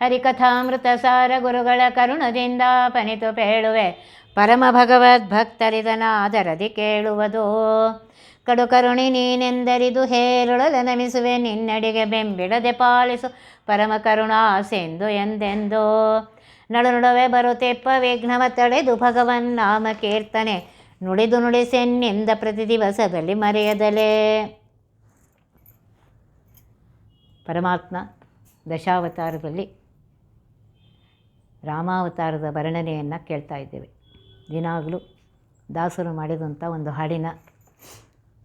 ಹರಿಕಥಾಮೃತ ಸಾರ ಗುರುಗಳ ಕರುಣದಿಂದ ಪನಿತು ಪೇಳುವೆ. ಪರಮ ಭಗವದ್ ಭಗವದ್ಭಕ್ತರಿದನಾದರದಿ ಕೇಳುವುದು. ಕಡು ಕರುಣಿ ನೀನೆಂದರಿದು ಹೇರುಳಲ ನಮಿಸುವೆ, ನಿನ್ನಡಿಗೆ ಬೆಂಬಿಡದೆ ಪಾಲಿಸು ಪರಮ ಕರುಣಾಸೆಂದು ಎಂದೆಂದು. ನಡು ನಡುವೆ ಬರುತ್ತೆಪ್ಪ ವಿಘ್ನವ ತಳೆದು ಭಗವನ್ ನಾಮ ಕೀರ್ತನೆ. ನುಡಿದು ನುಡಿಸೆನ್ನಿಂದ ಪ್ರತಿ ದಿವಸದಲ್ಲಿ ಮರೆಯದಲೇ. ಪರಮಾತ್ಮ ದಶಾವತಾರದಲ್ಲಿ ರಾಮಾವತಾರದ ವರ್ಣನೆಯನ್ನು ಕೇಳ್ತಾ ಇದ್ದೇವೆ. ದಿನಾಗಲೂ ದಾಸರು ಮಾಡಿದಂಥ ಒಂದು ಹಾಡಿನ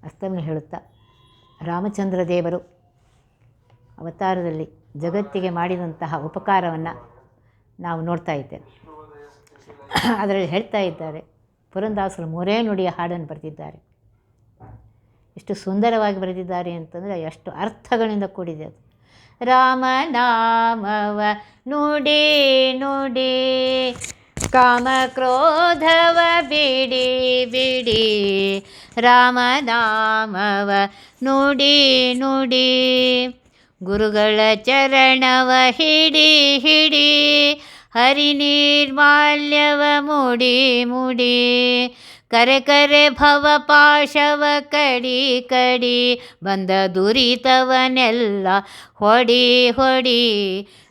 ಅಸ್ತವನ್ನು ಹೇಳುತ್ತಾ, ರಾಮಚಂದ್ರ ದೇವರು ಅವತಾರದಲ್ಲಿ ಜಗತ್ತಿಗೆ ಮಾಡಿದಂತಹ ಉಪಕಾರವನ್ನು ನಾವು ನೋಡ್ತಾ ಇದ್ದೇವೆ. ಅದರಲ್ಲಿ ಹೇಳ್ತಾ ಇದ್ದಾರೆ, ಪುರಂದಾಸರು ಮೂರೇ ನುಡಿಯ ಹಾಡನ್ನು ಬರೆದಿದ್ದಾರೆ. ಎಷ್ಟು ಸುಂದರವಾಗಿ ಬರೆದಿದ್ದಾರೆ ಅಂತಂದರೆ ಎಷ್ಟು ಅರ್ಥಗಳಿಂದ ಕೂಡಿದೆ ಅದು. ರಾಮನಾಮವ ನುಡಿ ನುಡಿ ಕಾಮ ಕ್ರೋಧವ ಬಿಡಿ ಬಿಡಿ ರಾಮನಾಮವ ನುಡಿ ನುಡಿ ಗುರುಗಳ ಚರಣವ ಹಿಡಿ ಹಿಡಿ ಹರಿ ನಿರ್ಮಾಲ್ಯವ ಮುಡಿ ಮುಡಿ ಕರೆ ಕರೆ ಭವ ಪಾಶವ ಕಡಿ ಕಡಿ ಬಂದ ದುರಿತವನೆಲ್ಲ ಹೊಡಿ ಹೊಡಿ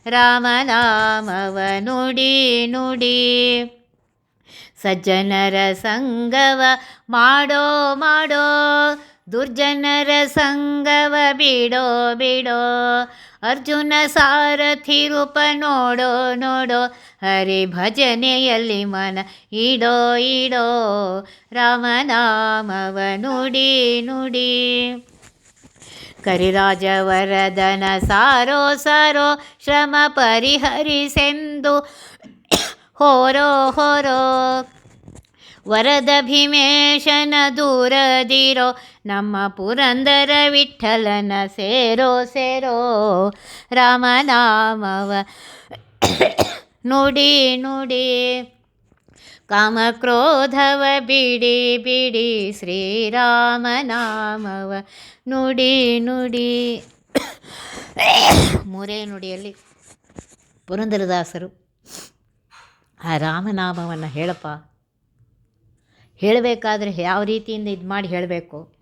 ರಾಮನಾಮವ ನುಡಿ ನುಡಿ. ಸಜ್ಜನರ ಸಂಗವ ಮಾಡೋ ಮಾಡೋ ದುರ್ಜನರ ಸಂಗವ ಬಿಡೋ ಬಿಡೋ ಅರ್ಜುನ ಸಾರಥಿ ರೂಪ ನೋಡೋ ನೋಡೋ, ಹರಿ ಭಜನೆಯಲ್ಲಿ ಮನ ಇಡೋ ಇಡೋ ರಾಮನಾಮವ ನುಡಿ ನುಡಿ. ಕರಿರಾಜವರದನ ಸಾರೋ ಸಾರೋ, ಶ್ರಮ ಪರಿಹರಿಸೆಂದು ಹೋರೋ ಹೋರೋ. ವರದ ಭೀಮೇಶನ ದೂರದಿರೋ ನಮ್ಮ ಪುರಂದರ ವಿಠಲನ ಸೇರೋ ಸೇರೋ ರಾಮನಾಮವ. ನುಡಿ ನುಡಿ ಕಾಮಕ್ರೋಧವ ಬಿಡಿ ಬಿಡಿ ಶ್ರೀರಾಮನಾಮವ. ನುಡಿ ನುಡಿ ಮೂರೇ ನುಡಿಯಲ್ಲಿ ಪುರಂದರದಾಸರು ಆ ರಾಮನಾಮವನ್ನು ಹೇಳಪ್ಪ. ಹೇಳಬೇಕಾದ್ರೆ ಯಾವ ರೀತಿಯಿಂದ ಇದು ಮಾಡಿ ಹೇಳಬೇಕು?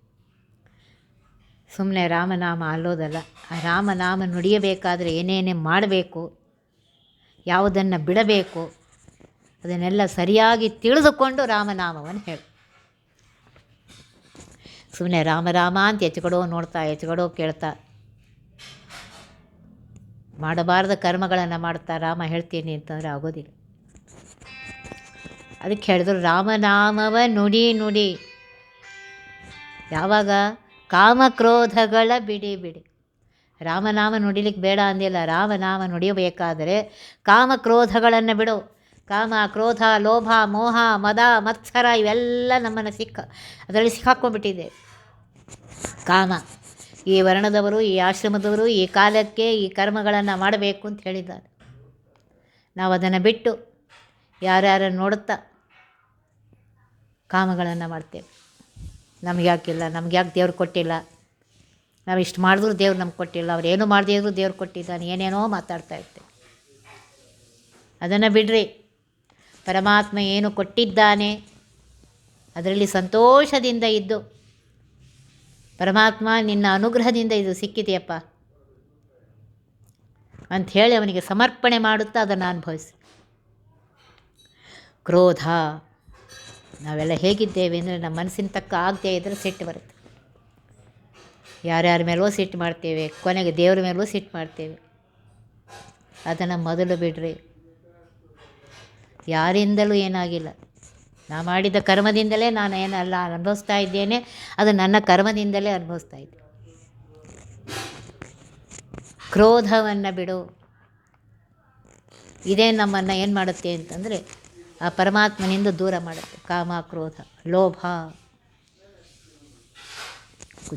ಸುಮ್ಮನೆ ರಾಮನಾಮ ಅಲ್ಲೋದಲ್ಲ, ಆ ರಾಮನಾಮ ನುಡಿಯಬೇಕಾದರೆ ಏನೇನೇ ಮಾಡಬೇಕು? ಯಾವುದನ್ನು ಬಿಡಬೇಕು? ಅದನ್ನೆಲ್ಲ ಸರಿಯಾಗಿ ತಿಳಿದುಕೊಂಡು ರಾಮನಾಮವನ್ನು ಹೇಳು. ಸುಮ್ಮನೆ ರಾಮ ರಾಮ ಅಂತ ಎಚ್ಕಡೋ ನೋಡ್ತಾ ಎಚ್ಕಡೋ ಕೇಳ್ತಾ. ಮಾಡಬಾರ್ದ ಕರ್ಮಗಳನ್ನು ಮಾಡ್ತಾ ರಾಮ ಹೇಳ್ತೀನಿ ಅಂತಂದರೆ ಆಗೋದಿಲ್ಲ. ಅದಕ್ಕೆ ಹೇಳಿದ್ರು ರಾಮನಾಮವ ನುಡಿ ನುಡಿ. ಯಾವಾಗ? ಕಾಮಕ್ರೋಧಗಳ ಬಿಡಿ ಬಿಡಿ. ರಾಮನಾಮ ನುಡಿಲಿಕ್ಕೆ ಬೇಡ ಅಂದಿಲ್ಲ. ರಾಮನಾಮ ನುಡಿಯಬೇಕಾದರೆ ಕಾಮಕ್ರೋಧಗಳನ್ನು ಬಿಡು. ಕಾಮ, ಕ್ರೋಧ, ಲೋಭ, ಮೋಹ, ಮದ, ಮತ್ಸರ ಇವೆಲ್ಲ ನಮ್ಮನ್ನು ಸಿಕ್ಕ, ಅದರಲ್ಲಿ ಸಿಕ್ಕಾಕ್ಕೊಂಡ್ಬಿಟ್ಟಿದೆ ಕಾಮ. ಈ ವರ್ಣದವರು, ಈ ಆಶ್ರಮದವರು, ಈ ಕಾಲಕ್ಕೆ ಈ ಕರ್ಮಗಳನ್ನು ಮಾಡಬೇಕು ಅಂತ ಹೇಳಿದ್ದಾರೆ. ನಾವು ಅದನ್ನು ಬಿಟ್ಟು ಯಾರ್ಯಾರನ್ನು ನೋಡುತ್ತಾ ಕಾಮಗಳನ್ನು ಮಾಡ್ತೇವೆ. ನಮ್ಗೆ ಯಾಕಿಲ್ಲ, ನಮ್ಗೆ ಯಾಕೆ ದೇವ್ರು ಕೊಟ್ಟಿಲ್ಲ? ನಾವು ಇಷ್ಟು ಮಾಡಿದ್ರು ದೇವ್ರು ನಮ್ಗೆ ಕೊಟ್ಟಿಲ್ಲ, ಅವ್ರು ಏನು ಮಾಡದೇ ಇದ್ರು ದೇವ್ರು ಕೊಟ್ಟಿದ್ದಾನೆ, ಏನೇನೋ ಮಾತಾಡ್ತಾ ಇರ್ತೇವೆ. ಅದನ್ನು ಬಿಡ್ರಿ. ಪರಮಾತ್ಮ ಏನು ಕೊಟ್ಟಿದ್ದಾನೆ, ಅದರಲ್ಲಿ ಸಂತೋಷದಿಂದ ಇದ್ದು, ಪರಮಾತ್ಮ ನಿನ್ನ ಅನುಗ್ರಹದಿಂದ ಇದು ಸಿಕ್ಕಿದೆಯಪ್ಪ. ಅಂಥೇಳಿ ಅವನಿಗೆ ಸಮರ್ಪಣೆ ಮಾಡುತ್ತಾ ಅದನ್ನು ಅನುಭವಿಸಿ. ಕ್ರೋಧ ನಾವೆಲ್ಲ ಹೇಗಿದ್ದೇವೆ ಅಂದರೆ ನಮ್ಮ ಮನಸ್ಸಿನ ತಕ್ಕ ಆಗದೇ ಇದ್ದರೆ ಸಿಟ್ಟು ಬರುತ್ತೆ. ಯಾರ್ಯಾರ ಮೇಲೂ ಸಿಟ್ಟು ಮಾಡ್ತೇವೆ, ಕೊನೆಗೆ ದೇವ್ರ ಮೇಲೂ ಸಿಟ್ಟು ಮಾಡ್ತೇವೆ. ಅದನ್ನು ಮೊದಲು ಬಿಡ್ರಿ. ಯಾರಿಂದಲೂ ಏನಾಗಿಲ್ಲ. ನಾ ಮಾಡಿದ ಕರ್ಮದಿಂದಲೇ ನಾನು ಏನಲ್ಲ ಅನುಭವಿಸ್ತಾ ಇದ್ದೇನೆ. ಅದು ನನ್ನ ಕರ್ಮದಿಂದಲೇ ಅನುಭವಿಸ್ತಾ ಇದ್ದೆ ಕ್ರೋಧವನ್ನು ಬಿಡು. ಇದೇ ನಮ್ಮನ್ನು ಏನು ಮಾಡುತ್ತೆ ಅಂತಂದರೆ ಆ ಪರಮಾತ್ಮನಿಂದ ದೂರ ಮಾಡುತ್ತೆ. ಕಾಮ, ಕ್ರೋಧ, ಲೋಭ.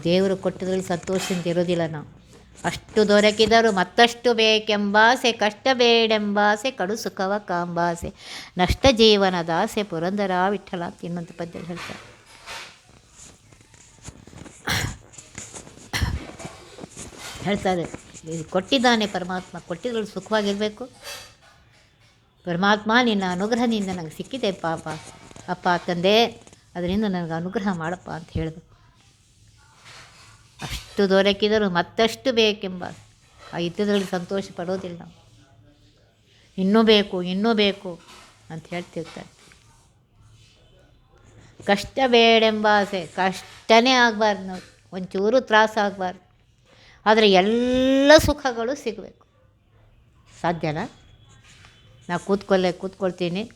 ದೇವರು ಕೊಟ್ಟದ್ರಲ್ಲಿ ಸಂತೋಷದಿಂದ ಇರೋದಿಲ್ಲ ನಾವು. ಅಷ್ಟು ದೊರಕಿದರು ಮತ್ತಷ್ಟು ಬೇಕೆಂಬಾಸೆ, ಕಷ್ಟ ಬೇಡೆಂಬಾಸೆ, ಕಡು ಸುಖವ ಕಾಂಬಾಸೆ, ನಷ್ಟ ಜೀವನದಾಸೆ ಪುರಂದರ ವಿಠಲ ಅಂತ ಪದ್ಯ ಹೇಳ್ತಾರೆ. ಹೇಳ್ತಾರೆ ಕೊಟ್ಟಿದ್ದಾನೆ ಪರಮಾತ್ಮ, ಕೊಟ್ಟಿದ್ರಲ್ಲಿ ಸುಖವಾಗಿರಬೇಕು. ಪರಮಾತ್ಮ ನಿನ್ನ ಅನುಗ್ರಹದಿಂದ ನನಗೆ ಸಿಕ್ಕಿದೆ ಪಾಪ. ಅಪ್ಪ, ತಂದೆ, ಅದರಿಂದ ನನಗೆ ಅನುಗ್ರಹ ಮಾಡಪ್ಪ ಅಂತ ಹೇಳಬೇಕು ಅಷ್ಟು ದೊರಕಿದರೂ ಮತ್ತಷ್ಟು ಬೇಕೆಂಬ ಆ ಇದ್ದದ್ರಲ್ಲಿ ಸಂತೋಷ ಪಡೋದಿಲ್ಲ ನಾವು. ಇನ್ನೂ ಬೇಕು ಇನ್ನೂ ಬೇಕು ಅಂತ ಹೇಳ್ತಿರ್ತಾರೆ. ಕಷ್ಟ ಬೇಡೆಂಬ ಆಸೆ, ಕಷ್ಟನೇ ಆಗಬಾರ್ದು ನಾವು. ಒಂಚೂರು ತ್ರಾಸ ಆಗಬಾರ್ದು. ಆದರೆ ಎಲ್ಲ ಸುಖಗಳು ಸಿಗಬೇಕು. ಸಾಧ್ಯನಾ? ನಾ ಕೂತ್ಕೊಳ್ಳೆ ಕೂತ್ಕೊಳ್ತೀನಿ.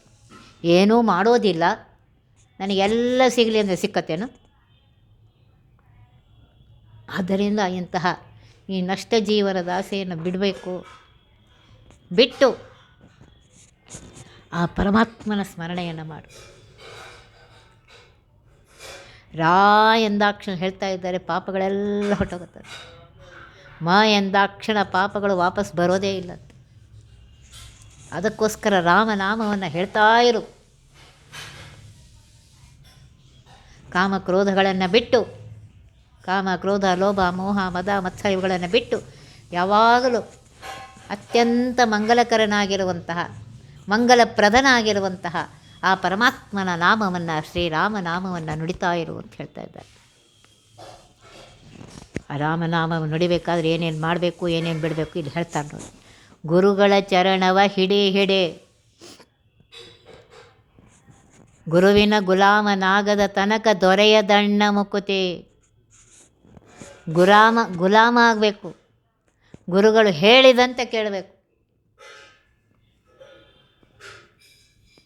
ಏನೂ ಮಾಡೋದಿಲ್ಲ. ನನಗೆಲ್ಲ ಸಿಗಲಿ ಅಂದರೆ ಸಿಕ್ಕತ್ತೇನು? ಆದ್ದರಿಂದ ಇಂತಹ ಈ ನಷ್ಟ ಜೀವನದ ಆಸೆಯನ್ನು ಬಿಡಬೇಕು. ಬಿಟ್ಟು ಆ ಪರಮಾತ್ಮನ ಸ್ಮರಣೆಯನ್ನು ಮಾಡು. ರಾ ಎಂದಾಕ್ಷಣ ಹೇಳ್ತಾ ಇದ್ದಾರೆ, ಪಾಪಗಳೆಲ್ಲ ಹೊಟ್ಟೋಗುತ್ತದೆ ಮ ಎಂದಾಕ್ಷಣ ಪಾಪಗಳು ವಾಪಸ್ ಬರೋದೇ ಇಲ್ಲ. ಅದಕ್ಕೋಸ್ಕರ ರಾಮನಾಮವನ್ನು ಹೇಳ್ತಾ ಇರು. ಕಾಮ ಕ್ರೋಧಗಳನ್ನು ಬಿಟ್ಟು ಕಾಮ ಕ್ರೋಧ ಲೋಭ, ಮೋಹ, ಮದ, ಮತ್ಸ ಇವುಗಳನ್ನು ಬಿಟ್ಟು ಯಾವಾಗಲೂ ಅತ್ಯಂತ ಮಂಗಲಕರನಾಗಿರುವಂತಹ, ಮಂಗಲಪ್ರದನಾಗಿರುವಂತಹ ಆ ಪರಮಾತ್ಮನ ನಾಮವನ್ನು ಶ್ರೀರಾಮನಾಮವನ್ನು ನುಡಿತಾ ಇರು ಅಂತ ಹೇಳ್ತಾ ಇದ್ದಾರೆ. ಆ ರಾಮನಾಮ ನುಡಿಬೇಕಾದ್ರೆ ಏನೇನು ಮಾಡಬೇಕು, ಏನೇನು ಬಿಡಬೇಕು ಇಲ್ಲಿ ಹೇಳ್ತಾರೆ ನೋಡಿ. ಗುರುಗಳ ಚರಣವ ಹಿಡಿ ಹಿಡೆ. ಗುರುವಿನ ಗುಲಾಮನಾಗದ ತನಕ ದೊರೆಯ ದಣ್ಣ ಮುಕುತಿ. ಗುಲಾಮ ಗುಲಾಮ ಆಗಬೇಕು. ಗುರುಗಳು ಹೇಳಿದಂತೆ ಕೇಳಬೇಕು.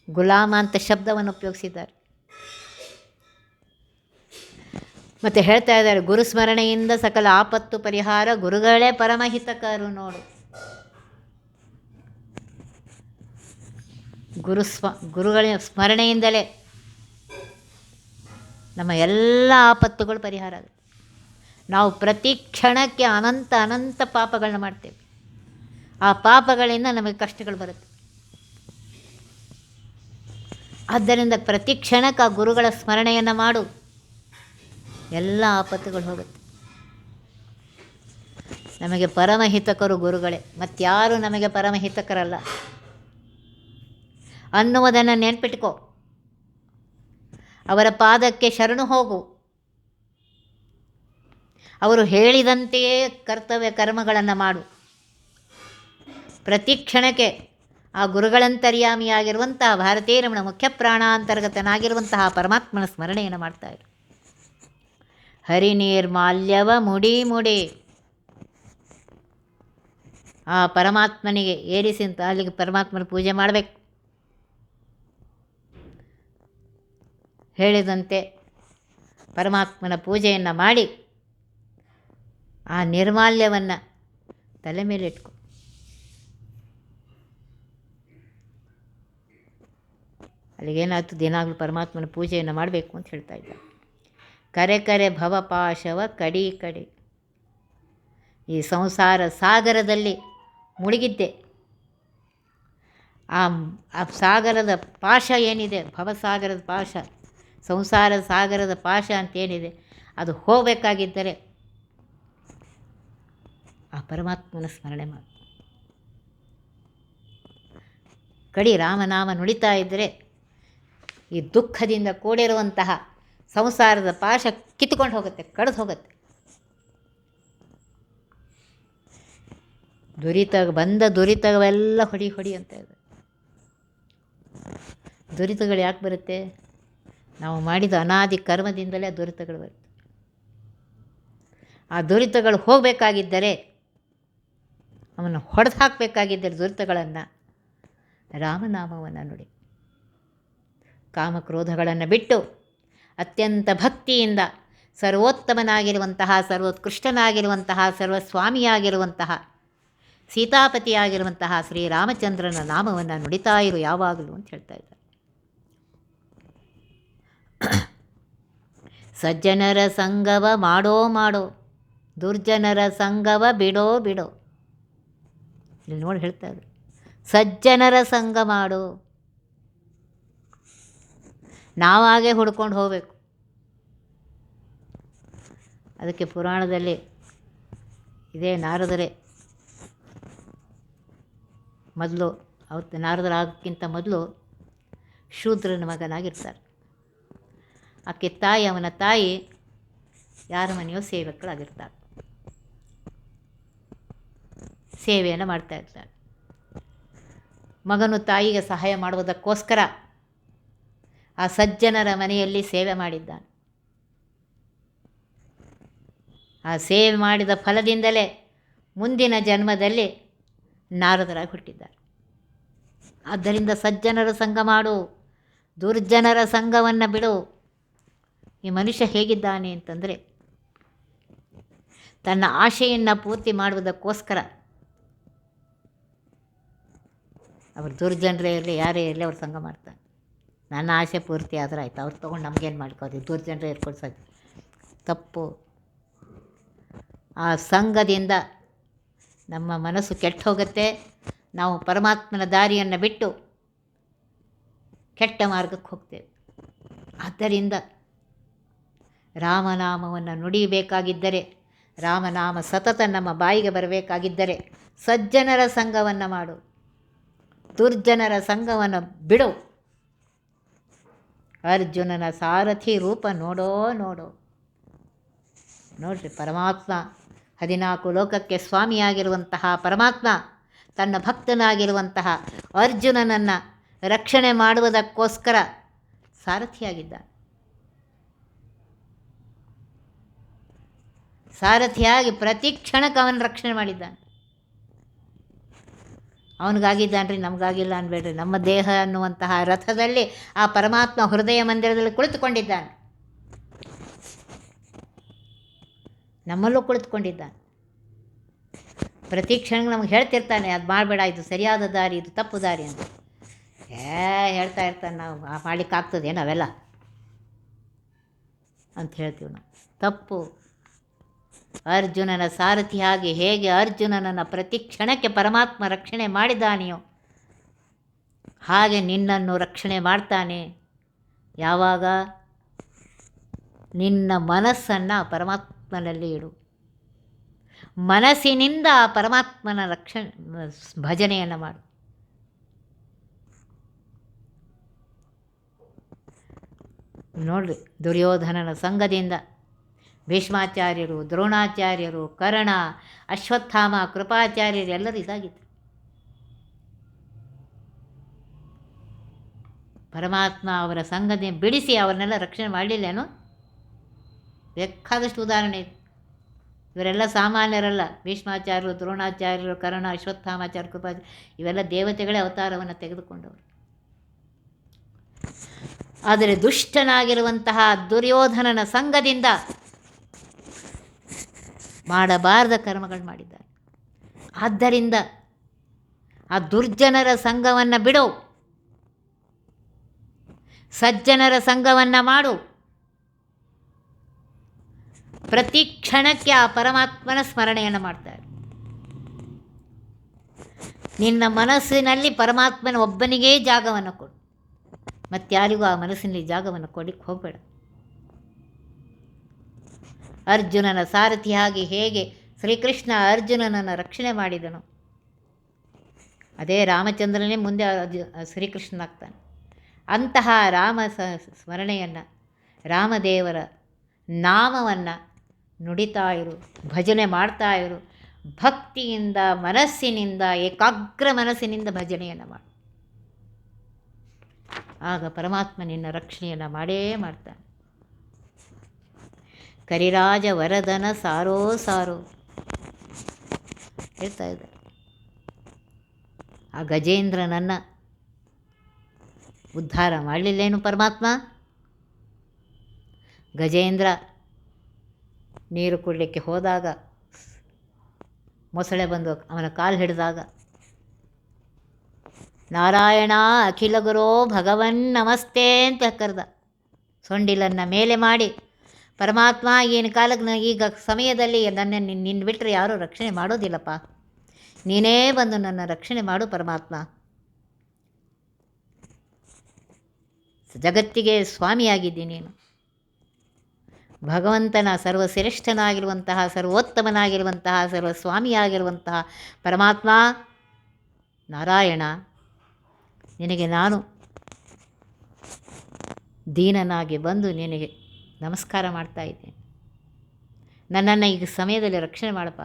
ಗುಲಾಮ ಅಂತ ಶಬ್ದವನ್ನು ಉಪಯೋಗಿಸಿದ್ದಾರೆ. ಮತ್ತು ಹೇಳ್ತಾ ಇದ್ದಾರೆ, ಗುರುಸ್ಮರಣೆಯಿಂದ ಸಕಲ ಆಪತ್ತು ಪರಿಹಾರ ಗುರುಗಳೇ ಪರಮಹಿತಕರು ನೋಡು. ಗುರು ಸ್ಮ ಗುರುಗಳ ಸ್ಮರಣೆಯಿಂದಲೇ ನಮ್ಮ ಎಲ್ಲ ಆಪತ್ತುಗಳು ಪರಿಹಾರ ಆಗುತ್ತೆ. ನಾವು ಪ್ರತಿ ಕ್ಷಣಕ್ಕೆ ಅನಂತ ಅನಂತ ಪಾಪಗಳನ್ನ ಮಾಡ್ತೇವೆ. ಆ ಪಾಪಗಳಿಂದ ನಮಗೆ ಕಷ್ಟಗಳು ಬರುತ್ತೆ. ಆದ್ದರಿಂದ ಪ್ರತಿ ಕ್ಷಣಕ್ಕೆ ಆ ಗುರುಗಳ ಸ್ಮರಣೆಯನ್ನು ಮಾಡು. ಎಲ್ಲ ಆಪತ್ತುಗಳು ಹೋಗುತ್ತೆ. ನಮಗೆ ಪರಮಹಿತಕರು ಗುರುಗಳೇ ಮತ್ತಾರು ನಮಗೆ ಪರಮಹಿತಕರಲ್ಲ. ಅನ್ನುವುದನ್ನು ನೆನ್ಪಿಟ್ಕೋ. ಅವರ ಪಾದಕ್ಕೆ ಶರಣು ಹೋಗು. ಅವರು ಹೇಳಿದಂತೆಯೇ ಕರ್ತವ್ಯ ಕರ್ಮಗಳನ್ನು ಮಾಡು. ಪ್ರತಿ ಕ್ಷಣಕ್ಕೆ ಆ ಗುರುಗಳಂತರ್ಯಾಮಿಯಾಗಿರುವಂತಹ ಭಾರತೀಯ ರಮಣ ಮುಖ್ಯ ಪ್ರಾಣಾಂತರ್ಗತನಾಗಿರುವಂತಹ ಪರಮಾತ್ಮನ ಸ್ಮರಣೆಯನ್ನು ಮಾಡ್ತಾ ಇರು. ಹರಿ ನಿರ್ಮಾಲ್ಯವ ಮುಡಿ ಮುಡಿ. ಆ ಪರಮಾತ್ಮನಿಗೆ ಏರಿಸಿಂತ ಅಲ್ಲಿಗೆ ಪರಮಾತ್ಮನ ಪೂಜೆ ಮಾಡಬೇಕು. ಹೇಳಿದಂತೆ ಪರಮಾತ್ಮನ ಪೂಜೆಯನ್ನು ಮಾಡಿ ಆ ನಿರ್ಮಾಲ್ಯವನ್ನು ತಲೆ ಮೇಲೆ ಇಟ್ಕೊ. ಅಲ್ಲಿಗೇನಾಯ್ತು ದಿನಾಗಲೂ ಪರಮಾತ್ಮನ ಪೂಜೆಯನ್ನು ಮಾಡಬೇಕು ಅಂತ ಹೇಳ್ತಾ ಇದ್ದ. ಕರೆ ಕರೆ ಭವಪಾಶವ ಕಡಿ ಕಡಿ. ಈ ಸಂಸಾರ ಸಾಗರದಲ್ಲಿ ಮುಳುಗಿದ್ದೆ. ಆ ಸಾಗರದ ಪಾಶ ಏನಿದೆ? ಭವಸಾಗರದ ಪಾಶ. ಸಂಸಾರ ಸಾಗರದ ಪಾಶ ಅಂತೇನಿದೆ, ಅದು ಹೋಗಬೇಕಾಗಿದ್ದರೆ ಆ ಪರಮಾತ್ಮನ ಸ್ಮರಣೆ ಮಾಡು. ಕಡಿ ರಾಮನಾಮ ನುಡಿತಾ ಇದ್ದರೆ ಈ ದುಃಖದಿಂದ ಕೂಡಿರುವಂತಹ ಸಂಸಾರದ ಪಾಶ ಕಿತ್ಕೊಂಡು ಹೋಗುತ್ತೆ, ಕಡ್ದು ಹೋಗುತ್ತೆ. ದುರಿತ, ಬಂದ ದುರಿತವೆಲ್ಲ ಹೊಡಿ ಹೊಡಿ ಅಂತ ಇದೆ ದುರಿತಗಳು ಯಾಕೆ ಬರುತ್ತೆ? ನಾವು ಮಾಡಿದ ಅನಾದಿ ಕರ್ಮದಿಂದಲೇ ಆ ದುರಿತಗಳು ಬರುತ್ತೆ. ಆ ದುರಿತಗಳು ಹೋಗಬೇಕಾಗಿದ್ದರೆ, ಅವನು ಹೊಡೆದು ಹಾಕಬೇಕಾಗಿದ್ದರೆ ದುರಿತಗಳನ್ನು ರಾಮನಾಮವನ್ನು ನುಡಿ. ಕಾಮಕ್ರೋಧಗಳನ್ನು ಬಿಟ್ಟು ಅತ್ಯಂತ ಭಕ್ತಿಯಿಂದ ಸರ್ವೋತ್ತಮನಾಗಿರುವಂತಹ, ಸರ್ವೋತ್ಕೃಷ್ಟನಾಗಿರುವಂತಹ, ಸರ್ವಸ್ವಾಮಿಯಾಗಿರುವಂತಹ, ಸೀತಾಪತಿಯಾಗಿರುವಂತಹ ಶ್ರೀರಾಮಚಂದ್ರನ ನಾಮವನ್ನು ನುಡಿತಾ ಇರು ಯಾವಾಗಲೂ ಅಂತ ಹೇಳ್ತಾ ಇದ್ದಾರೆ. ಸಜ್ಜನರ ಸಂಗವ ಮಾಡೋ ಮಾಡೋ, ದುರ್ಜನರ ಸಂಗವ ಬಿಡೋ ಬಿಡೋ. ಇಲ್ಲಿ ನೋಡಿ ಹೇಳ್ತಾ ಇದ್ದಾರೆ ಸಜ್ಜನರ ಸಂಘ ಮಾಡು. ನಾವಾಗೆ ಹುಡ್ಕೊಂಡು ಹೋಗಬೇಕು. ಅದಕ್ಕೆ ಪುರಾಣದಲ್ಲಿ ಇದೇ ನಾರದರೆ ಮೊದಲು, ಅವತ್ತು ನಾರದರಾಗಕ್ಕಿಂತ ಮೊದಲು ಶೂದ್ರನ ಮಗನಾಗಿರ್ತಾರೆ. ಆಕೆ ತಾಯಿ, ಅವನ ತಾಯಿ ಯಾರ ಮನೆಯೋ ಸೇವಕಳಾಗಿರ್ತಾಳೆ ಸೇವೆಯನ್ನು ಮಾಡ್ತಾ ಇರ್ತಾಳೆ. ಮಗನು ತಾಯಿಗೆ ಸಹಾಯ ಮಾಡುವುದಕ್ಕೋಸ್ಕರ ಆ ಸಜ್ಜನರ ಮನೆಯಲ್ಲಿ ಸೇವೆ ಮಾಡಿದ್ದಾನೆ. ಆ ಸೇವೆ ಮಾಡಿದ ಫಲದಿಂದಲೇ ಮುಂದಿನ ಜನ್ಮದಲ್ಲಿ ನಾರದರಾಗಿ ಹುಟ್ಟಿದ್ದಾರೆ. ಆದ್ದರಿಂದ ಸಜ್ಜನರ ಸಂಘ ಮಾಡು, ದುರ್ಜನರ ಸಂಘವನ್ನು ಬಿಡು ಈ ಮನುಷ್ಯ ಹೇಗಿದ್ದಾನೆ ಅಂತಂದರೆ ತನ್ನ ಆಶೆಯನ್ನು ಪೂರ್ತಿ ಮಾಡುವುದಕ್ಕೋಸ್ಕರ ಅವರು ದುರ್ಜನರೇ ಇರಲಿ ಯಾರೇ ಇರಲಿ ಅವ್ರು ಸಂಘ ಮಾಡ್ತಾರೆ. ನನ್ನ ಆಸೆ ಪೂರ್ತಿ ಆದರೆ ಆಯ್ತು. ಅವ್ರು ತೊಗೊಂಡು ನಮಗೇನು ಮಾಡ್ಕೋದು ದುರ್ಜನರೇ ಇರ್ಕೊಂಡು ಸಾಕು. ತಪ್ಪು. ಆ ಸಂಘದಿಂದ ನಮ್ಮ ಮನಸ್ಸು ಕೆಟ್ಟು ಹೋಗುತ್ತೆ. ನಾವು ಪರಮಾತ್ಮನ ದಾರಿಯನ್ನು ಬಿಟ್ಟು ಕೆಟ್ಟ ಮಾರ್ಗಕ್ಕೆ ಹೋಗ್ತೇವೆ. ಆದ್ದರಿಂದ ರಾಮನಾಮವನ್ನು ನುಡಿಯಬೇಕಾಗಿದ್ದರೆ, ರಾಮನಾಮ ಸತತ ನಮ್ಮ ಬಾಯಿಗೆ ಬರಬೇಕಾಗಿದ್ದರೆ ಸಜ್ಜನರ ಸಂಘವನ್ನು ಮಾಡು, ದುರ್ಜನರ ಸಂಘವನ್ನು ಬಿಡು. ಅರ್ಜುನನ ಸಾರಥಿ ರೂಪ ನೋಡೋ ನೋಡೋ. ನೋಡ್ರಿ, ಪರಮಾತ್ಮ ಹದಿನಾಲ್ಕು ಲೋಕಕ್ಕೆ ಸ್ವಾಮಿಯಾಗಿರುವಂತಹ ಪರಮಾತ್ಮ, ತನ್ನ ಭಕ್ತನಾಗಿರುವಂತಹ ಅರ್ಜುನನನ್ನು ರಕ್ಷಣೆ ಮಾಡುವುದಕ್ಕೋಸ್ಕರ ಸಾರಥಿಯಾಗಿದ್ದ ಸಾರಥಿಯಾಗಿ ಪ್ರತಿ ಕ್ಷಣಕ್ಕೆ ಅವನ ರಕ್ಷಣೆ ಮಾಡಿದ್ದಾನೆ. ಅವನಿಗಾಗಿದ್ದಾನ್ರಿ, ನಮಗಾಗಿಲ್ಲ ಅನ್ಬೇಡ್ರಿ. ನಮ್ಮ ದೇಹ ಅನ್ನುವಂತಹ ರಥದಲ್ಲಿ ಆ ಪರಮಾತ್ಮ ಹೃದಯ ಮಂದಿರದಲ್ಲಿ ಕುಳಿತುಕೊಂಡಿದ್ದಾನೆ. ನಮ್ಮಲ್ಲೂ ಕುಳಿತುಕೊಂಡಿದ್ದಾನೆ. ಪ್ರತಿ ಕ್ಷಣ ನಮ್ಗೆ ಹೇಳ್ತಿರ್ತಾನೆ, ಅದು ಮಾಡಬೇಡ, ಇದು ಸರಿಯಾದ ದಾರಿ, ಇದು ತಪ್ಪು ದಾರಿ ಅಂತ. ಏ, ಹೇಳ್ತಾ ಇರ್ತಾನೆ ನಾವು ಮಾಡಲಿಕ್ಕಾಗ್ತದೆ ನಾವೆಲ್ಲ ಅಂತ ಹೇಳ್ತೀವಿ ನಾವು. ತಪ್ಪು. ಅರ್ಜುನನ ಸಾರಥಿಯಾಗಿ ಹೇಗೆ ಅರ್ಜುನನನ್ನು ಪ್ರತಿ ಕ್ಷಣಕ್ಕೆ ಪರಮಾತ್ಮ ರಕ್ಷಣೆ ಮಾಡಿದಾನೆಯೋ ಹಾಗೆ ನಿನ್ನನ್ನು ರಕ್ಷಣೆ ಮಾಡ್ತಾನೆ. ಯಾವಾಗ? ನಿನ್ನ ಮನಸ್ಸನ್ನು ಪರಮಾತ್ಮನಲ್ಲಿ ಇಡು. ಮನಸ್ಸಿನಿಂದ ಆ ಪರಮಾತ್ಮನ ರಕ್ಷಣೆ ಭಜನೆಯನ್ನು ಮಾಡು. ನೋಡ್ರಿ ದುರ್ಯೋಧನನ ಸಂಘದಿಂದ ಭೀಷ್ಮಾಚಾರ್ಯರು, ದ್ರೋಣಾಚಾರ್ಯರು, ಕರಣ, ಅಶ್ವತ್ಥಾಮ, ಕೃಪಾಚಾರ್ಯರು ಎಲ್ಲರೂ ಇದಾಗಿತ್ತು ಪರಮಾತ್ಮ ಅವರ ಸಂಗತಿ ಬಿಡಿಸಿ ಅವರನ್ನೆಲ್ಲ ರಕ್ಷಣೆ ಮಾಡಲಿಲ್ಲೇನು ಬೇಕಾದಷ್ಟು ಉದಾಹರಣೆ ಇದೆ. ಇವರೆಲ್ಲ ಸಾಮಾನ್ಯರಲ್ಲ. ಭೀಷ್ಮಾಚಾರ್ಯರು, ದ್ರೋಣಾಚಾರ್ಯರು, ಕರ್ಣ, ಅಶ್ವತ್ಥಾಮಾಚಾರ್ಯ, ಕೃಪಾಚಾರ್ಯ, ಇವೆಲ್ಲ ದೇವತೆಗಳೇ ಅವತಾರವನ್ನು ತೆಗೆದುಕೊಂಡವರು. ಆದರೆ ದುಷ್ಟನಾಗಿರುವಂತಹ ದುರ್ಯೋಧನನ ಸಂಘದಿಂದ ಮಾಡಬಾರದ ಕರ್ಮಗಳು ಮಾಡಿದ್ದಾರೆ. ಆದ್ದರಿಂದ ಆ ದುರ್ಜನರ ಸಂಘವನ್ನು ಬಿಡು. ಸಜ್ಜನರ ಸಂಘವನ್ನು ಮಾಡು. ಪ್ರತಿ ಕ್ಷಣಕ್ಕೆ ಆ ಪರಮಾತ್ಮನ ಸ್ಮರಣೆಯನ್ನು ಮಾಡ್ತಾರೆ. ನಿನ್ನ ಮನಸ್ಸಿನಲ್ಲಿ ಪರಮಾತ್ಮನ ಒಬ್ಬನಿಗೇ ಜಾಗವನ್ನು ಕೊಡು. ಮತ್ತಾರಿಗೂ ಆ ಮನಸ್ಸಿನಲ್ಲಿ ಜಾಗವನ್ನು ಕೊಡಲಿಕ್ಕೆ ಹೋಗಬೇಡ. ಅರ್ಜುನನ ಸಾರಥಿಯಾಗಿ ಹೇಗೆ ಶ್ರೀಕೃಷ್ಣ ಅರ್ಜುನನನ್ನು ರಕ್ಷಣೆ ಮಾಡಿದನು. ಅದೇ ರಾಮಚಂದ್ರನೇ ಮುಂದೆ ಅರ್ಜು ಶ್ರೀಕೃಷ್ಣನಾಗ್ತಾನೆ ಅಂತಹ ರಾಮ ಸ, ಸ್ಮರಣೆಯನ್ನು ರಾಮದೇವರ ನಾಮವನ್ನು ನುಡಿತಾ ಇರು, ಭಜನೆ ಮಾಡ್ತಾ ಇರು, ಭಕ್ತಿಯಿಂದ, ಮನಸ್ಸಿನಿಂದ, ಏಕಾಗ್ರ ಮನಸ್ಸಿನಿಂದ ಭಜನೆಯನ್ನು ಮಾಡು. ಆಗ ಪರಮಾತ್ಮ ನಿನ್ನ ರಕ್ಷಣೆಯನ್ನು ಮಾಡೇ ಮಾಡ್ತಾನೆ. ಕರಿರಾಜ ವರದನ ಸಾರೋ ಸಾರೋ. ಹೇಳ್ತಾ ಇದ್ದಾರೆ ಆ ಗಜೇಂದ್ರನನ್ನು ಉದ್ಧಾರ ಮಾಡಲಿಲ್ಲೇನು ಪರಮಾತ್ಮ? ಗಜೇಂದ್ರ ನೀರು ಕುಡಲಿಕ್ಕೆ ಹೋದಾಗ, ಮೊಸಳೆ ಬಂದು ಅವನ ಕಾಲು ಹಿಡಿದಾಗ, ನಾರಾಯಣ ಅಖಿಲ ಗುರೋ ಭಗವನ್ ನಮಸ್ತೆ ಅಂತ ಕರೆದ. ಸೊಂಡಿಲನ್ನು ಮೇಲೆ ಮಾಡಿ ಪರಮಾತ್ಮ ಏನು ಕಾಲಕ್ಕೆ ಈಗ ಸಮಯದಲ್ಲಿ ನನ್ನ ನಿನ್ನ ಬಿಟ್ಟರೆ ಯಾರೂ ರಕ್ಷಣೆ ಮಾಡೋದಿಲ್ಲಪ್ಪ. ನೀನೇ ಬಂದು ನನ್ನ ರಕ್ಷಣೆ ಮಾಡು ಪರಮಾತ್ಮ. ಜಗತ್ತಿಗೆ ಸ್ವಾಮಿಯಾಗಿದ್ದೀನಿ ನೀನು. ಭಗವಂತನ ಸರ್ವಶ್ರೇಷ್ಠನಾಗಿರುವಂತಹ, ಸರ್ವೋತ್ತಮನಾಗಿರುವಂತಹ, ಸರ್ವಸ್ವಾಮಿಯಾಗಿರುವಂತಹ ಪರಮಾತ್ಮ ನಾರಾಯಣ. ನಿನಗೆ ನಾನು ದೀನನಾಗಿ ಬಂದು ನಿನಗೆ ನಮಸ್ಕಾರ ಮಾಡ್ತಾ ಇದ್ದೇನೆ ನನ್ನನ್ನು ಈಗ ಸಮಯದಲ್ಲಿ ರಕ್ಷಣೆ ಮಾಡಪ್ಪ.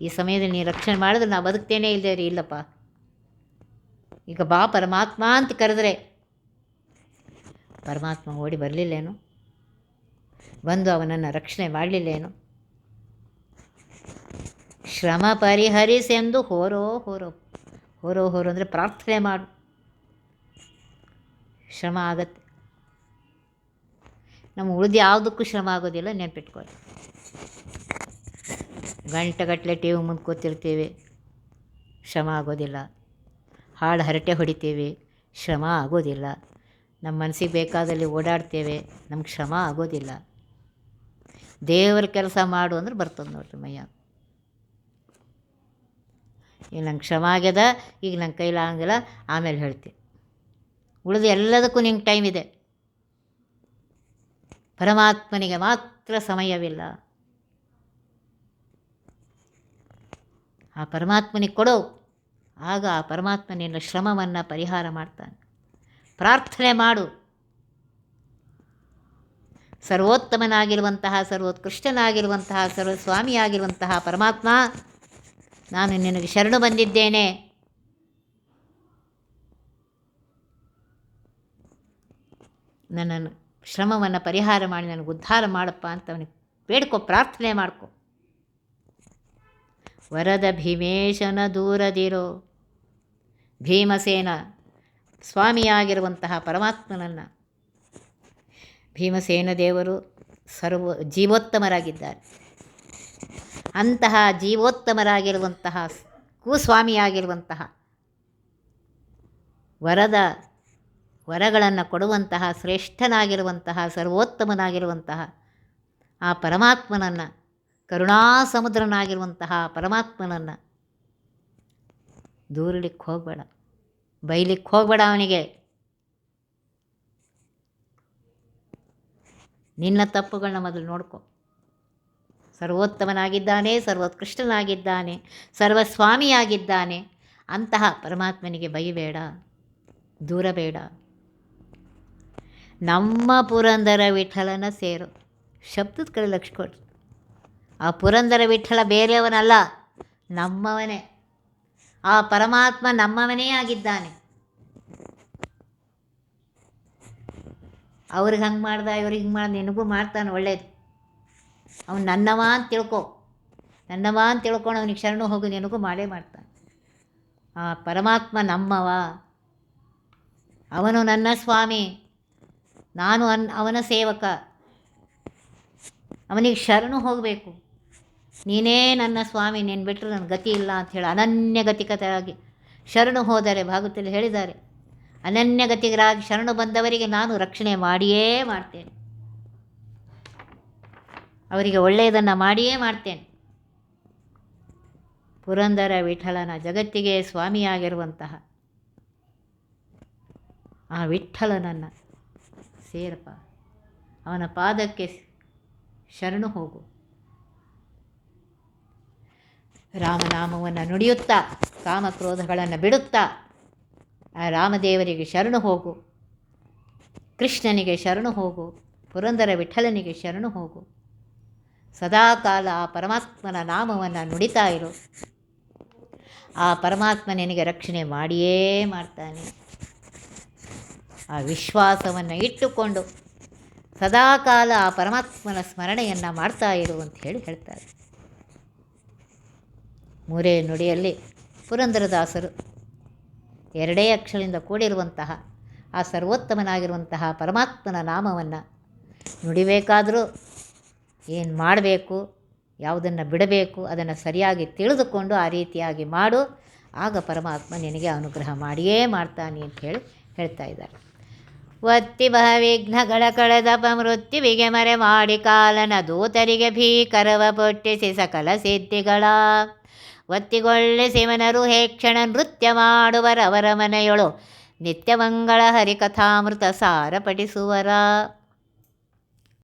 ಈ ಸಮಯದಲ್ಲಿ ನೀನು ರಕ್ಷಣೆ ಮಾಡಿದ್ರೆ ನಾನು ಬದುಕ್ತೇನೆ ಇಲ್ಲದೆ ರೀ, ಇಲ್ಲಪ್ಪ. ಈಗ ಬಾ, ಪರಮಾತ್ಮ ಅಂತ ಕರೆದ್ರೆ ಪರಮಾತ್ಮ ಓಡಿ ಬರಲಿಲ್ಲೇನು? ಬಂದು ಅವನನ್ನು ರಕ್ಷಣೆ ಮಾಡಲಿಲ್ಲೇನು? ಶ್ರಮ ಪರಿಹರಿಸೆಂದು ಹೋರೋ ಹೋರೋ ಹೋರೋ ಹೋರೋ ಅಂದರೆ ಪ್ರಾರ್ಥನೆ ಮಾಡು. ಶ್ರಮ ಆಗತ್ತೆ. ನಮ್ಮ ಉಳಿದು ಯಾವುದಕ್ಕೂ ಶ್ರಮ ಆಗೋದಿಲ್ಲ, ನೆನಪಿಟ್ಕೊಳ್ಳಿ. ಗಂಟೆಗಟ್ಟಲೆ ಟಿ ವಿ ಮುಂದೆ ಕೂತಿರ್ತೀವಿ, ಶ್ರಮ ಆಗೋದಿಲ್ಲ. ಹಾಳು ಹರಟೆ ಹೊಡಿತೀವಿ, ಶ್ರಮ ಆಗೋದಿಲ್ಲ. ನಮ್ಮ ಮನಸ್ಸಿಗೆ ಬೇಕಾದಲ್ಲಿ ಓಡಾಡ್ತೇವೆ, ನಮ್ಗೆ ಶ್ರಮ ಆಗೋದಿಲ್ಲ. ದೇವರ ಕೆಲಸ ಮಾಡು ಅಂದ್ರೆ ಬರ್ತದೆ ನೋಡ್ರಿ ಮಯ್ಯ ಈಗ ನಂಗೆ ಶ್ರಮ ಆಗ್ಯದ, ಈಗ ನಂಗೆ ಕೈಲಾಗಂಗಿಲ್ಲ ಆಮೇಲೆ ಹೇಳ್ತೀನಿ ಉಳಿದು ಎಲ್ಲದಕ್ಕೂ ನಿಂಗೆ ಟೈಮ್ ಇದೆ. ಪರಮಾತ್ಮನಿಗೆ ಮಾತ್ರ ಸಮಯವಿಲ್ಲ. ಆ ಪರಮಾತ್ಮನಿಗೆ ಕೊಡು. ಆಗ ಆ ಪರಮಾತ್ಮ ನಿನ್ನ ಶ್ರಮವನ್ನು ಪರಿಹಾರ ಮಾಡ್ತಾನೆ. ಪ್ರಾರ್ಥನೆ ಮಾಡು. ಸರ್ವೋತ್ತಮನಾಗಿರುವಂತಹ, ಸರ್ವೋತ್ಕೃಷ್ಟನಾಗಿರುವಂತಹ, ಸರ್ವಸ್ವಾಮಿಯಾಗಿರುವಂತಹ ಪರಮಾತ್ಮ, ನಾನು ನಿನಗೆ ಶರಣು ಬಂದಿದ್ದೇನೆ. ನನ್ನನ್ನು ಶ್ರಮವನ್ನು ಪರಿಹಾರ ಮಾಡಿ ನನಗೆ ಉದ್ಧಾರ ಮಾಡಪ್ಪ ಅಂತ ಅವನಿಗೆ ಬೇಡ್ಕೊ, ಪ್ರಾರ್ಥನೆ ಮಾಡ್ಕೊ. ವರದ ಭೀಮೇಶನ ದೂರದಿರೋ ಭೀಮಸೇನ ಸ್ವಾಮಿಯಾಗಿರುವಂತಹ ಪರಮಾತ್ಮನನ್ನು ಭೀಮಸೇನ ದೇವರು ಸರ್ವ ಜೀವೋತ್ತಮರಾಗಿದ್ದಾರೆ. ಅಂತಹ ಜೀವೋತ್ತಮರಾಗಿರುವಂತಹ ಕುಸ್ವಾಮಿಯಾಗಿರುವಂತಹ ವರದ ವರಗಳನ್ನು ಕೊಡುವಂತಹ, ಶ್ರೇಷ್ಠನಾಗಿರುವಂತಹ, ಸರ್ವೋತ್ತಮನಾಗಿರುವಂತಹ, ಆ ಪರಮಾತ್ಮನನ್ನು, ಕರುಣಾಸಮುದ್ರನಾಗಿರುವಂತಹ ಪರಮಾತ್ಮನನ್ನು ದೂರಲಿಕ್ಕೆ ಹೋಗಬೇಡ. ಬೈಲಿಕ್ಕೆ ಹೋಗಬೇಡ ಅವನಿಗೆ. ನಿನ್ನ ತಪ್ಪುಗಳನ್ನ ಮೊದಲು ನೋಡ್ಕೊ. ಸರ್ವೋತ್ತಮನಾಗಿದ್ದಾನೆ, ಸರ್ವೋತ್ಕೃಷ್ಟನಾಗಿದ್ದಾನೆ, ಸರ್ವಸ್ವಾಮಿಯಾಗಿದ್ದಾನೆ, ಅಂತಹ ಪರಮಾತ್ಮನಿಗೆ ಬೈಬೇಡ ದೂರ ಬೇಡ ನಮ್ಮ ಪುರಂದರ ವಿಠಲನ ಸೇರು. ಶಬ್ದದ ಕಡೆ ಲಕ್ಷ ಕೊಡ್ರಿ ಆ ಪುರಂದರ ವಿಠಲ ಬೇರೆಯವನಲ್ಲ, ನಮ್ಮವನೇ. ಆ ಪರಮಾತ್ಮ ನಮ್ಮವನೇ ಆಗಿದ್ದಾನೆ. ಅವ್ರಿಗೆ ಹಂಗೆ ಮಾಡ್ದ, ಇವ್ರಿಗೆ ಹಿಂಗೆ ಮಾಡ್ದ, ನಿನಗೂ ಮಾಡ್ತಾನೆ, ಒಳ್ಳೇದು. ಅವನು ನನ್ನವ ಅಂತ ತಿಳ್ಕೊ. ನನ್ನವ ಅಂತ ತಿಳ್ಕೊಂಡು ಅವನಿಗೆ ಶರಣು ಹೋಗಿ, ನಿನಗೂ ಮಾಡೇ ಮಾಡ್ತಾನೆ. ಆ ಪರಮಾತ್ಮ ನಮ್ಮವ. ಅವನು ನನ್ನ ಸ್ವಾಮಿ. ನಾನು ಅನ್, ಅವನ ಸೇವಕ. ಅವನಿಗೆ ಶರಣು ಹೋಗಬೇಕು. ನೀನೇ ನನ್ನ ಸ್ವಾಮಿ, ನೀನು ಬಿಟ್ಟರೆ ನನ್ನ ಗತಿ ಇಲ್ಲ ಅಂಥೇಳಿ ಅನನ್ಯ ಗತಿಕತರಾಗಿ ಶರಣು ಹೋದರೆ ಭಾಗವತಲ್ಲಿ ಹೇಳಿದ್ದಾರೆ. ಅನನ್ಯ ಗತಿಗರಾಗಿ ಶರಣು ಬಂದವರಿಗೆ ನಾನು ರಕ್ಷಣೆ ಮಾಡಿಯೇ ಮಾಡ್ತೇನೆ. ಅವರಿಗೆ ಒಳ್ಳೆಯದನ್ನು ಮಾಡಿಯೇ ಮಾಡ್ತೇನೆ. ಪುರಂದರ ವಿಠಲನ ಜಗತ್ತಿಗೆ ಸ್ವಾಮಿಯಾಗಿರುವಂತಹ ಆ ವಿಠಲನನ್ನು ಸೇರಪ್ಪ. ಅವನ ಪಾದಕ್ಕೆ ಶರಣು ಹೋಗು. ರಾಮನಾಮವನ್ನು ನುಡಿಯುತ್ತಾ, ಕಾಮಕ್ರೋಧಗಳನ್ನು ಬಿಡುತ್ತಾ, ಆ ರಾಮದೇವರಿಗೆ ಶರಣು ಹೋಗು. ಕೃಷ್ಣನಿಗೆ ಶರಣು ಹೋಗು. ಪುರಂದರ ವಿಠಲನಿಗೆ ಶರಣು ಹೋಗು. ಸದಾಕಾಲ ಆ ಪರಮಾತ್ಮನ ನಾಮವನ್ನು ನುಡಿತಾ ಇರು. ಆ ಪರಮಾತ್ಮ ನಿನಗೆ ರಕ್ಷಣೆ ಮಾಡಿಯೇ ಮಾಡ್ತಾನೆ. ಆ ವಿಶ್ವಾಸವನ್ನು ಇಟ್ಟುಕೊಂಡು ಸದಾಕಾಲ ಆ ಪರಮಾತ್ಮನ ಸ್ಮರಣೆಯನ್ನು ಮಾಡ್ತಾ ಇರು ಅಂತ ಹೇಳಿ ಹೇಳ್ತಾರೆ. ಮೂರೇ ನುಡಿಯಲ್ಲಿ ಪುರಂದರದಾಸರು ಎರಡೇ ಅಕ್ಷರದಿಂದ ಕೂಡಿರುವಂತಹ ಆ ಸರ್ವೋತ್ತಮನಾಗಿರುವಂತಹ ಪರಮಾತ್ಮನ ನಾಮವನ್ನು ನುಡಿಬೇಕಾದರೂ ಏನು ಮಾಡಬೇಕು, ಯಾವುದನ್ನು ಬಿಡಬೇಕು, ಅದನ್ನು ಸರಿಯಾಗಿ ತಿಳಿದುಕೊಂಡು ಆ ರೀತಿಯಾಗಿ ಮಾಡು, ಆಗ ಪರಮಾತ್ಮ ನಿನಗೆ ಅನುಗ್ರಹ ಮಾಡಿಯೇ ಮಾಡ್ತಾನೆ ಅಂತ ಹೇಳಿ ಹೇಳ್ತಾ ಇದ್ದಾರೆ. ಒತ್ತಿ ವಿಘ್ನಗಳ ಕಳೆದಪ ಮೃತ್ಯುವಿಗೆ ಮರೆ ಮಾಡಿ ಕಾಲನ ದೂತರಿಗೆ ಭೀಕರವ ಪೊಟ್ಟಿಸಿ ಸಕಲ ಸಿದ್ಧಿಗಳ. ಒತ್ತಿಗೊಳ್ಳೆ ಶಿವನರು ಹೇ ಕ್ಷಣ ನೃತ್ಯ ಮಾಡುವರವರ ಮನೆಯೊಳು ನಿತ್ಯಮಂಗಳ ಹರಿಕಥಾಮೃತ ಸಾರ ಪಠಿಸುವರ